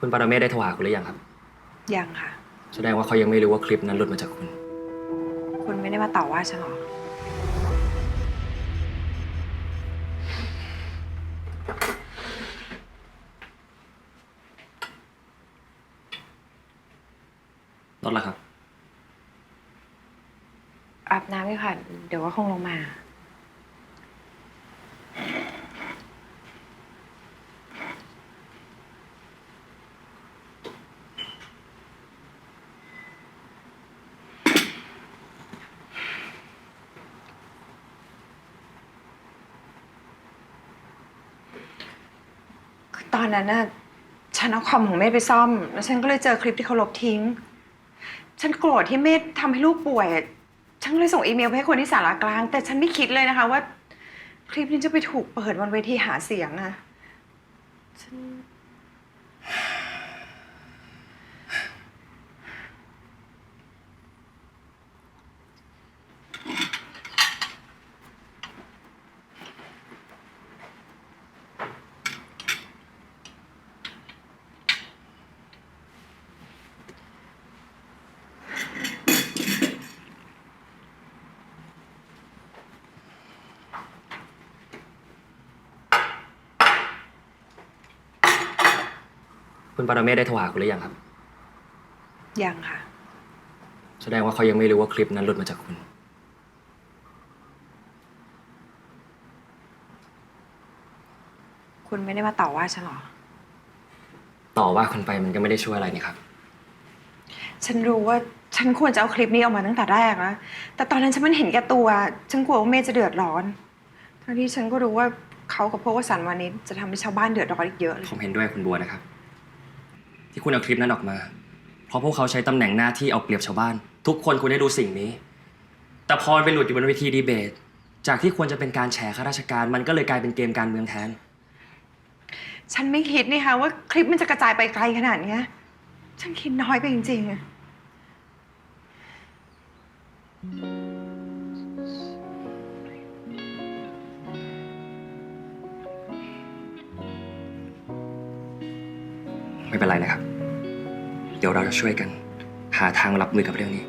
คุณปารเมศได้โทรหาคุณหรือยังครับ ยังค่ะ แสดงว่าเขายังไม่รู้ว่าคลิปนั้นหลุดมาจากคุณ คุณไม่ได้มาต่อว่าฉันหรอ รถละครับ อาบน้ำด้วยค่ะ เดี๋ยวก็คงลงมา คือนนั้นน่ะฉันเอาคอมของเมธไปซ่อม แล้วฉันก็เลยเจอคลิปที่เขาลบทิ้ง ฉันโกรธที่เมธทำให้ลูกป่วย ฉันเลยส่งอีเมลไปให้คนที่สารากลาง แต่ฉันไม่คิดเลยนะคะว่า คลิปนี้จะไปถูกเปิดบนเวทีหาเสียงอะฉัน คุณปารเมศได้โทรหาคุณหรือยังครับ ยังค่ะ แสดงว่าเขายังไม่รู้ว่าคลิปนั้นหลุดมาจากคุณ คุณไม่ได้มาต่อว่าฉันหรอ ต่อว่าคุณไปมันก็ไม่ได้ช่วยอะไรนี่ครับ ฉันรู้ว่าฉันควรจะเอาคลิปนี้ออกมาตั้งแต่แรกแล้วแต่ตอนนั้นฉันมันเห็นแก่ตัว ฉันกลัวว่าเมย์จะเดือดร้อน ทั้งที่ฉันก็รู้ว่าเขากับพวกวสันต์วานิชจะทำให้ชาวบ้านเดือดร้อนอีกเยอะเลย ผมเห็นด้วยคุณบัวนะครับ ที่คุณเอาคลิปนั้นออกมา เพราะพวกเขาใช้ตำแหน่งหน้าที่เอาเปรียบชาวบ้าน ทุกคนควรได้ดูสิ่งนี้ แต่พอมันไปหลุดอยู่บนเวทีดีเบต จากที่ควรจะเป็นการแฉข้าราชการ มันก็เลยกลายเป็นเกมการเมืองแทน ฉันไม่คิดนี่ค่ะว่าคลิปมันจะกระจายไปไกลขนาดเนี้ยฉันคิดน้อยไปจริงๆอะ ไม่เป็นไรนะครับ เดี๋ยวเราจะช่วยกัน หาทางรับมือกับเรื่องนี้